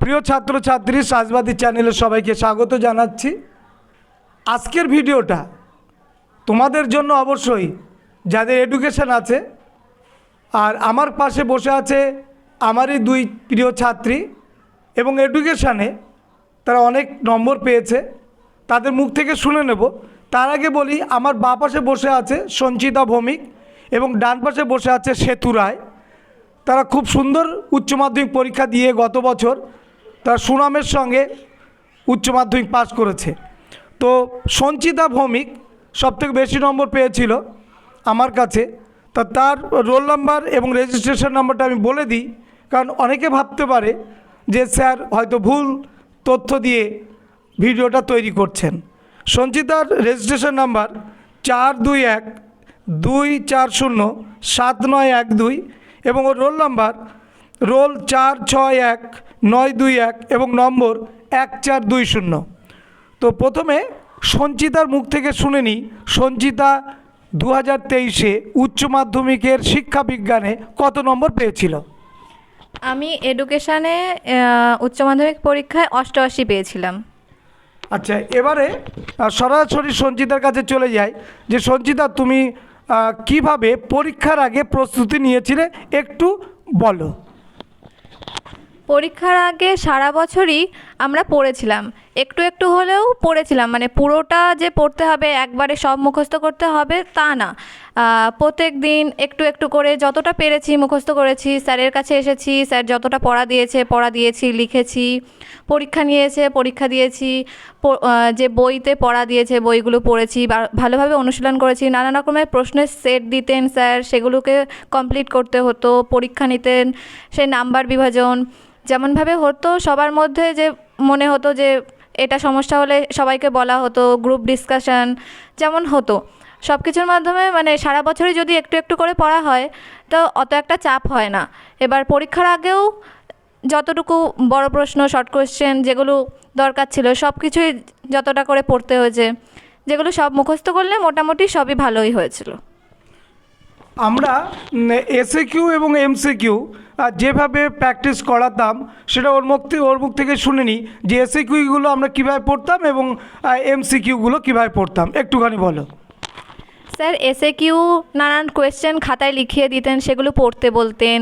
প্রিয় ছাত্রছাত্রী, সাজবাদী চ্যানেলে সবাইকে স্বাগত জানাচ্ছি। আজকের ভিডিওটা তোমাদের জন্য অবশ্যই যাদের এডুকেশন আছে আর আমার পাশে বসে আছে আমারই দুই প্রিয় ছাত্রী এবং এডুকেশানে তারা অনেক নম্বর পেয়েছে। তাদের মুখ থেকে শুনে নেব। তার আগে বলি, আমার বাঁ পাশে বসে আছে সঞ্চিতা ভৌমিক এবং ডান পাশে বসে আছে সেতু রায়। তারা খুব সুন্দর উচ্চ মাধ্যমিক পরীক্ষা দিয়ে গত বছর তারা সুনামের সঙ্গে উচ্চ মাধ্যমিক পাশ করেছে। তো সঞ্চিতা ভৌমিক সবথেকে বেশি নম্বর পেয়েছিল আমার কাছে। তা তার রোল নাম্বার এবং রেজিস্ট্রেশন নাম্বারটা আমি বলে দিই, কারণ অনেকে ভাবতে পারে যে স্যার হয়তো ভুল তথ্য দিয়ে ভিডিওটা তৈরি করছেন। সঞ্চিতার রেজিস্ট্রেশন নাম্বার চার দুই এক দুই চার শূন্য সাত নয় এক দুই এবং ওর রোল নাম্বার রোল চার ছয় এক নয় দুই এক এবং নম্বর এক চার দুই শূন্য। তো প্রথমে সঞ্চিতার মুখ থেকে শুনে নিই। সঞ্চিতা দু হাজার তেইশে উচ্চ মাধ্যমিকের শিক্ষা বিজ্ঞানে কত নম্বর পেয়েছিল? আমি এডুকেশানে উচ্চ মাধ্যমিক পরীক্ষায় অষ্টআশি পেয়েছিলাম। আচ্ছা এবারে সরাসরি সঞ্চিতার কাছে চলে যায় যে সঞ্চিতা তুমি কীভাবে পরীক্ষার আগে প্রস্তুতি নিয়েছিলে একটু বলো। পরীক্ষার আগে সারা বছরই আমরা পড়েছিলাম। একটু একটু হলেও পড়েছিলাম। মানে পুরোটা যে পড়তে হবে, একবারে সব মুখস্থ করতে হবে, তা না। প্রত্যেক দিন একটু একটু করে যতটা পেরেছি মুখস্থ করেছি, স্যারের কাছে এসেছি, স্যার যতটা পড়া দিয়েছে, পড়া দিয়েছি, লিখেছি, পরীক্ষা নিয়েছে, পরীক্ষা দিয়েছি যে বইতে পড়া দিয়েছে, বইগুলো পড়েছি ভালোভাবে অনুশীলন করেছি, নানা রকমের প্রশ্নের সেট দিতেন স্যার, সেগুলোকে কমপ্লিট করতে হতো, পরীক্ষা নিতেন সেই নাম্বার বিভাজন যেমনভাবে হতো, সবার মধ্যে যে মনে হতো যে এটা সমস্যা হলে সবাইকে বলা হতো গ্রুপ ডিসকাশন যেমন হতো। সব কিছুর মাধ্যমে মানে সারা বছরই যদি একটু একটু করে পড়া হয়, তো অত একটা চাপ হয় না। এবার পরীক্ষার আগেও যতটুকু বড় প্রশ্ন শর্ট কোয়েশ্চেন যেগুলো দরকার ছিল সব কিছুই যতটা করে পড়তে হয়েছে, যেগুলো সব মুখস্থ করলে মোটামুটি সবই ভালোই হয়েছিল। আমরা এসএ কিউ এবং এমসি কিউ যেভাবে প্র্যাকটিস করাতাম সেটা ওর মুখ থেকে ওর মুখ থেকে শুনে নিই যে এসএ কিউগুলো আমরা কীভাবে পড়তাম এবং এমসি কিউগুলো কীভাবে পড়তাম। একটুখানি বলো। স্যার এসে কিউ নানান কোয়েশ্চেন খাতায় লিখিয়ে দিতেন, সেগুলো পড়তে বলতেন।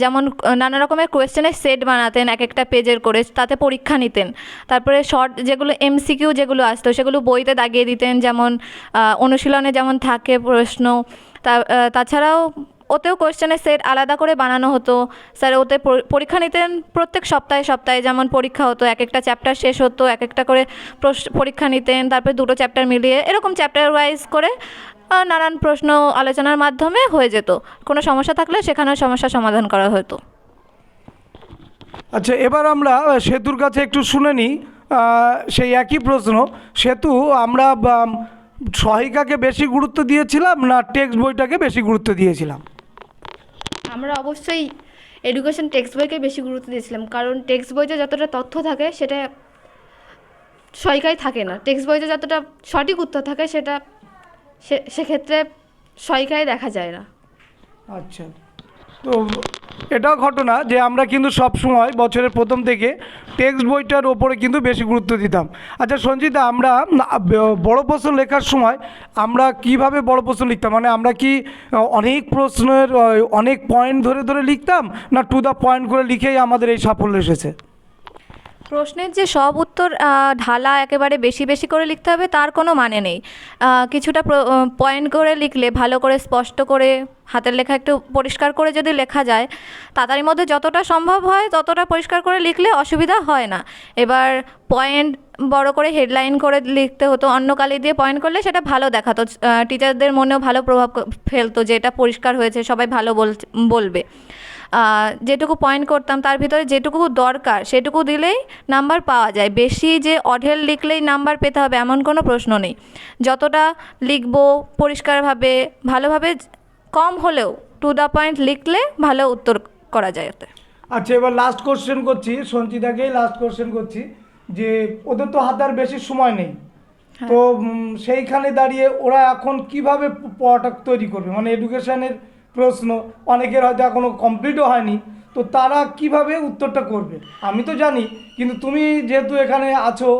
যেমন, নানা রকমের কোয়েশ্চেনের সেট বানাতেন, এক একটা পেজের করে, তাতে পরীক্ষা নিতেন। তারপরে শর্ট যেগুলো এমসিকিউ যেগুলো আসতো, সেগুলো বইতে দাগিয়ে দিতেন, যেমন অনুশীলনে যেমন থাকে প্রশ্ন তাছাড়াও ওতেও কোয়েশ্চেনের সেট আলাদা করে বানানো হতো। স্যার ওতে পরীক্ষা নিতেন প্রত্যেক সপ্তাহে সপ্তাহে। যেমন পরীক্ষা হতো, এক একটা চ্যাপ্টার শেষ হতো, এক একটা করে পরীক্ষা নিতেন, তারপরে দুটো চ্যাপ্টার মিলিয়ে এরকম চ্যাপ্টার ওয়াইজ করে নানান প্রশ্ন আলোচনার মাধ্যমে হয়ে যেত। কোনো সমস্যা থাকলে সেখানেও সমস্যার সমাধান করা হতো। আচ্ছা এবার আমরা সেতুর কাছে একটু শুনে নিই। সেই একই প্রশ্ন। সেতু, আমরা সহায়িকাকে বেশি গুরুত্ব দিয়েছিলাম না টেক্সট বইটাকে বেশি গুরুত্ব দিয়েছিলাম? আমরা অবশ্যই এডুকেশন টেক্সট বইকে বেশি গুরুত্ব দিয়েছিলাম। কারণ টেক্সট বইতে যতটা তথ্য থাকে, সেটা সইকাই থাকে না। টেক্সট বইতে যতটা সঠিক উত্তর থাকে, সেটা সেক্ষেত্রে সহিকায় দেখা যায় না। আচ্ছা। তো এটাও ঘটনা যে আমরা কিন্তু সব সময় বছরের প্রথম থেকে টেক্সট বইটার ওপরে কিন্তু বেশি গুরুত্ব দিতাম। আচ্ছা সঞ্জিতা, আমরা বড় প্রশ্ন লেখার সময় আমরা কীভাবে বড় প্রশ্ন লিখতাম? মানে আমরা কি অনেক প্রশ্নের অনেক পয়েন্ট ধরে ধরে লিখতাম? না টু দ্য পয়েন্ট করে লিখেই আমাদের এই সাফল্য এসেছে? প্রশ্নের যে সব উত্তর ঢালা একেবারে বেশি বেশি করে লিখতে হবে, তার কোনো মানে নেই। কিছুটা পয়েন্ট করে লিখলে, ভালো করে স্পষ্ট করে হাতের লেখা একটু পরিষ্কার করে যদি লেখা যায়, তাড়াতাড়ির মধ্যে যতটা সম্ভব হয়, ততটা পরিষ্কার করে লিখলে অসুবিধা হয় না। এবার পয়েন্ট বড় করে হেডলাইন করে লিখতে হতো, অন্য কালি দিয়ে পয়েন্ট করলে সেটা ভালো দেখাতো। টিচারদের মনেও ভালো প্রভাব ফেলতো যে এটা পরিষ্কার হয়েছে, সবাই ভালো বল বলবে। যেটুকু পয়েন্ট করতাম তার ভিতরে যেটুকু দরকার সেটুকু দিলেই নাম্বার পাওয়া যায়। বেশি যে অঢেল লিখলেই নাম্বার পেতে হবে এমন কোনো প্রশ্ন নেই। যতটা লিখব পরিষ্কারভাবে ভালোভাবে কম হলেও টু দ্য পয়েন্ট লিখলে ভালো উত্তর করা যায় ওতে। আচ্ছা এবার লাস্ট কোশ্চেন করছি সঞ্চিতাকেই লাস্ট কোশ্চেন করছি যে ওদের তো হাতে আর বেশি সময় নেই। তো সেইখানে দাঁড়িয়ে ওরা এখন কীভাবে পড়াটা তৈরি করবে? মানে এডুকেশনের প্রশ্ন। অনেকের হয়তো এখনও কমপ্লিটও হয়নি। তো তারা কীভাবে উত্তরটা করবে? আমি তো জানি কিন্তু তুমি যেহেতু এখানে আছো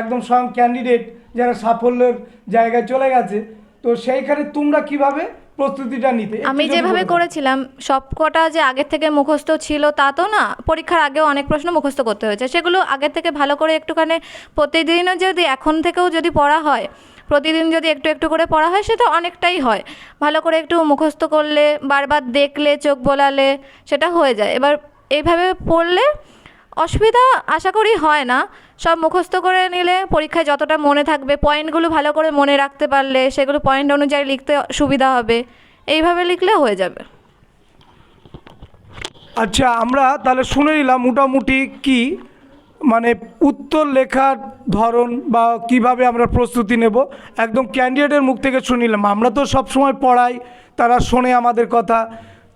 একদম স্বয়ং ক্যান্ডিডেট যারা সাফল্যের জায়গায় চলে গেছে তো সেইখানে তোমরা কীভাবে প্রস্তুতিটা নিতে? আমি যেভাবে। করেছিলাম সবকটা যে আগের থেকে মুখস্থ ছিল তা তো না পরীক্ষার আগেও অনেক প্রশ্ন মুখস্থ করতে হয়েছে। সেগুলো আগের থেকে ভালো করে একটুখানি প্রতিদিনও যদি এখন থেকেও যদি পড়া হয় প্রতিদিন যদি একটু একটু করে পড়া হয় সেটা অনেকটাই হয়। ভালো করে একটু মুখস্থ করলে, বারবার দেখলে, চোখ বোলালে, সেটা হয়ে যায়। এবার এইভাবে পড়লে অসুবিধা আশা করি হয় না। সব মুখস্থ করে নিলে পরীক্ষায় যতটা মনে থাকবে, পয়েন্টগুলো ভালো করে মনে রাখতে পারলে, সেগুলো পয়েন্ট অনুযায়ী লিখতে সুবিধা হবে। এইভাবে লিখলে হয়ে যাবে। আচ্ছা আমরা তাহলে শুনে নিলাম মোটামুটি কি মানে উত্তর লেখার ধরন বা কীভাবে আমরা প্রস্তুতি নেব, একদম ক্যান্ডিডেটের মুখ থেকে শুনিলাম আমরা তো সবসময় পড়াই, তারা শোনে আমাদের কথা,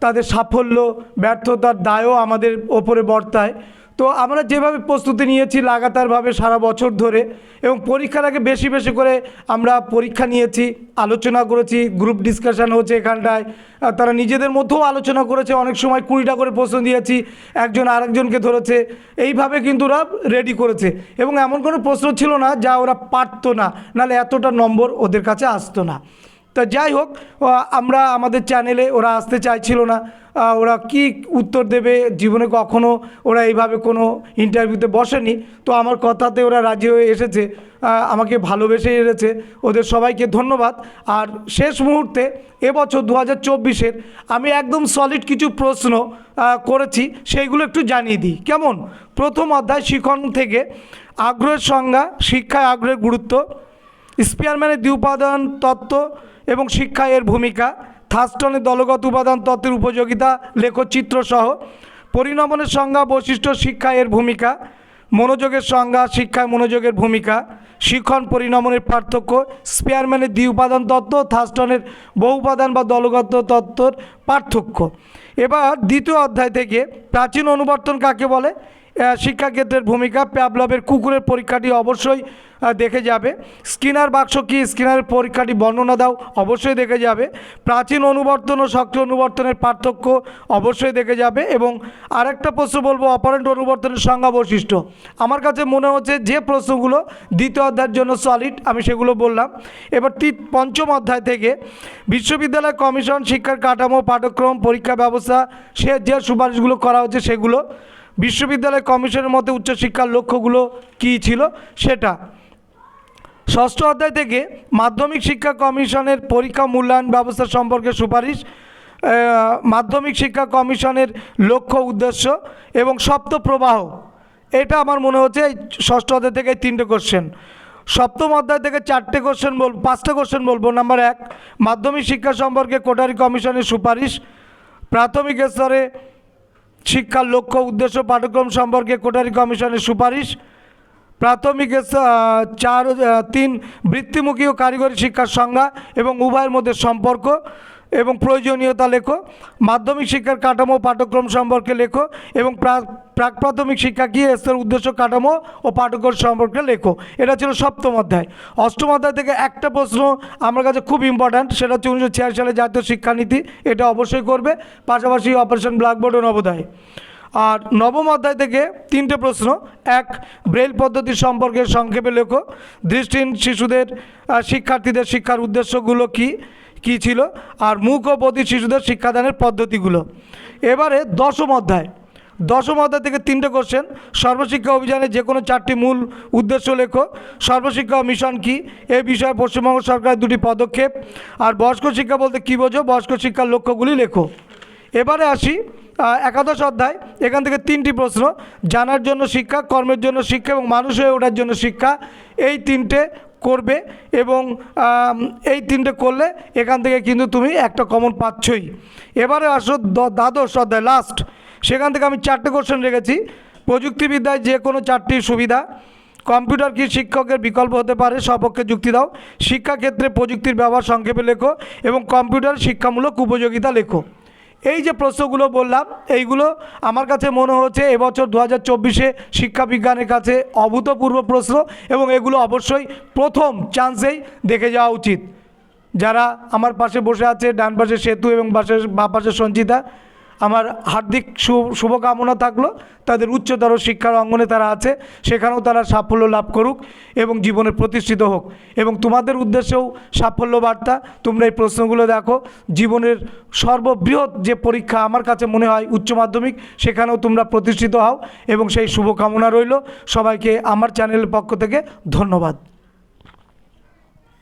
তাদের সাফল্য, ব্যর্থতার দায়ও আমাদের ওপরে বর্তায়। তো আমরা যেভাবে প্রস্তুতি নিয়েছি লাগাতারভাবে সারা বছর ধরে এবং পরীক্ষার আগে বেশি বেশি করে আমরা পরীক্ষা নিয়েছি, আলোচনা করেছি গ্রুপ ডিসকাশন হচ্ছে এখানটায়। তারা নিজেদের মধ্যেও আলোচনা করেছে, অনেক সময় কুড়িটা করে প্রশ্ন দিয়েছি, একজন আরেকজনকে ধরেছে। এইভাবে কিন্তু ওরা রেডি করেছে। এবং এমন কোনো প্রশ্ন ছিল না যা ওরা পারতো না, নাহলে এতটা নম্বর ওদের কাছে আসতো না। তা যাই হোক আমরা আমাদের চ্যানেলে ওরা আসতে চাইছিল না। ওরা কি উত্তর দেবে জীবনে কখনো? ওরা এইভাবে কোনো ইন্টারভিউতে বসেনি। তো আমার কথাতে ওরা রাজি হয়ে এসেছে। আমাকে ভালোবেসে এসেছে। ওদের সবাইকে ধন্যবাদ। আর শেষ মুহূর্তে এবছর দু হাজার চব্বিশের আমি একদম সলিড কিছু প্রশ্ন করেছি। সেইগুলো একটু জানিয়ে দিই। কেমন? প্রথম অধ্যায় শিখন থেকে আগ্রহের সংজ্ঞা, শিক্ষায় আগ্রহের গুরুত্ব স্পিয়ারম্যানের দ্বিউপাদান তত্ত্ব এবং শিক্ষা এর ভূমিকা। থাস্টনের দলগত উপাদান তত্ত্বের উপযোগিতা লেখচিত্র সহ পরিণমনের সংজ্ঞা, বৈশিষ্ট্য, শিক্ষা এর ভূমিকা, মনোযোগের সংজ্ঞা, শিক্ষায় মনোযোগের ভূমিকা শিক্ষণ পরিণমনের পার্থক্য, স্পেয়ারম্যানের দ্বি উপাদান তত্ত্ব থাস্টনের বহু উপাদান বা দলগত তত্ত্বর পার্থক্য। এবার দ্বিতীয় অধ্যায় থেকে প্রাচীন অনুবর্তন কাকে বলে? শিক্ষাক্ষেত্রের ভূমিকা প্যাবলবের কুকুরের পরীক্ষাটি অবশ্যই দেখে যাবে। স্কিনার বাক্স কি? স্কিনারের পরীক্ষাটি বর্ণনা দাও। অবশ্যই দেখে যাবে। প্রাচীন অনুবর্তন ও সক্রিয় অনুবর্তনের পার্থক্য অবশ্যই দেখে যাবে এবং আরেকটা প্রশ্ন বলব, অপারেন্ট অনুবর্তনের সংজ্ঞা বৈশিষ্ট্য। আমার কাছে মনে হচ্ছে যে প্রশ্নগুলো দ্বিতীয় অধ্যায়ের জন্য সলিড আমি সেগুলো বললাম। এবার পঞ্চম অধ্যায় থেকে বিশ্ববিদ্যালয় কমিশন শিক্ষার কাঠামো, পাঠ্যক্রম, পরীক্ষা ব্যবস্থা, সে যে সুপারিশগুলো করা হচ্ছে সেগুলো বিশ্ববিদ্যালয় কমিশনের মতে উচ্চশিক্ষার লক্ষ্যগুলো কী ছিল? সেটা। ষষ্ঠ অধ্যায় থেকে মাধ্যমিক শিক্ষা কমিশনের পরীক্ষা মূল্যায়ন ব্যবস্থা সম্পর্কে সুপারিশ মাধ্যমিক শিক্ষা কমিশনের লক্ষ্য উদ্দেশ্য এবং সপ্ত প্রবাহ এটা আমার মনে হচ্ছে এই ষষ্ঠ অধ্যায় থেকে তিনটে কোশ্চেন সপ্তম অধ্যায় থেকে চারটে কোশ্চেন বল, পাঁচটা কোশ্চেন বলব। নাম্বার এক, মাধ্যমিক শিক্ষা সম্পর্কে কোটারি কমিশনের সুপারিশ। প্রাথমিক স্তরে শিক্ষার লক্ষ্য, উদ্দেশ্য, পাঠ্যক্রম সম্পর্কে কোটারি কমিশনের সুপারিশ। প্রাথমিক চার তিন বৃত্তিমুখী ও কারিগরি শিক্ষার সংজ্ঞা এবং উভয়ের মধ্যে সম্পর্ক এবং প্রয়োজনীয়তা লেখো। মাধ্যমিক শিক্ষার কাঠামো পাঠ্যক্রম সম্পর্কে লেখো এবং প্রাক প্রাথমিক শিক্ষা কী স্তর উদ্দেশ্য, কাঠামো ও পাঠ্যক্রম সম্পর্কে লেখো। এটা ছিল সপ্তম অধ্যায়। অষ্টম অধ্যায় থেকে একটা প্রশ্ন আমার কাছে খুব ইম্পর্ট্যান্ট সেটা হচ্ছে উনিশশো ছিয়াশি সালে জাতীয় শিক্ষানীতি, এটা অবশ্যই করবে। পাশাপাশি অপারেশন ব্ল্যাকবোর্ড ও নবোদয়। আর নবম অধ্যায় থেকে তিনটে প্রশ্ন। এক ব্রেল পদ্ধতি সম্পর্কে সংক্ষেপে লেখো। দৃষ্টিহীন শিশুদের শিক্ষার্থীদের শিক্ষার উদ্দেশ্যগুলো কি? কি ছিল? আর মুখ ও বধির শিশুদের শিক্ষাদানের পদ্ধতিগুলো। এবারে দশম অধ্যায়। দশম অধ্যায় থেকে তিনটে কোশ্চেন সর্বশিক্ষা অভিযানে যে কোনো চারটি মূল উদ্দেশ্য লেখো। সর্বশিক্ষা মিশন কি? এ বিষয়ে পশ্চিমবঙ্গ সরকারের দুটি পদক্ষেপ। আর বয়স্ক শিক্ষা বলতে কী বোঝো? বয়স্ক শিক্ষার লক্ষ্যগুলি লেখো। এবারে আসি একাদশ অধ্যায়, এখান থেকে তিনটি প্রশ্ন। জানার জন্য শিক্ষা, কর্মের জন্য শিক্ষা এবং মানুষ হয়ে ওঠার জন্য শিক্ষা এই তিনটে করবে এবং এই তিনটে করলে এখান থেকে কিন্তু তুমি একটা কমন পাচ্ছই। এবারে আসো দ্বাদশ অধ্যায় লাস্ট সেখান থেকে আমি চারটে কোশ্চেন রেখেছি। প্রযুক্তিবিদ্যায় যে কোনো চারটি সুবিধা। কম্পিউটার কি শিক্ষকের বিকল্প হতে পারে? সপক্ষে যুক্তি দাও। শিক্ষাক্ষেত্রে প্রযুক্তির ব্যবহার সংক্ষেপে লেখো এবং কম্পিউটার শিক্ষামূলক উপযোগিতা লেখো। এই যে প্রশ্নগুলো বললাম, এইগুলো আমার কাছে মনে হচ্ছে এবছর দু হাজার চব্বিশে শিক্ষাবিজ্ঞানের কাছে অভূতপূর্ব প্রশ্ন এবং এগুলো অবশ্যই প্রথম চান্সেই দেখে যাওয়া উচিত। যারা আমার পাশে বসে আছে, ডান পাশে সেতু এবং পাশে বা পাশে সঞ্চিতা আমার হার্দিক শুভকামনা থাকল। তাদের উচ্চতর শিক্ষার অঙ্গনে তারা আছে। সেখানেও তারা সাফল্য লাভ করুক এবং জীবনে প্রতিষ্ঠিত হোক। এবং তোমাদের উদ্দেশ্যেও সাফল্য বার্তা। তোমরা এই প্রশ্নগুলো দেখো। জীবনের সর্ববৃহৎ যে পরীক্ষা আমার কাছে মনে হয় উচ্চ মাধ্যমিক, সেখানেও তোমরা প্রতিষ্ঠিত হও এবং সেই শুভকামনা রইল। সবাইকে আমার চ্যানেলের পক্ষ থেকে ধন্যবাদ।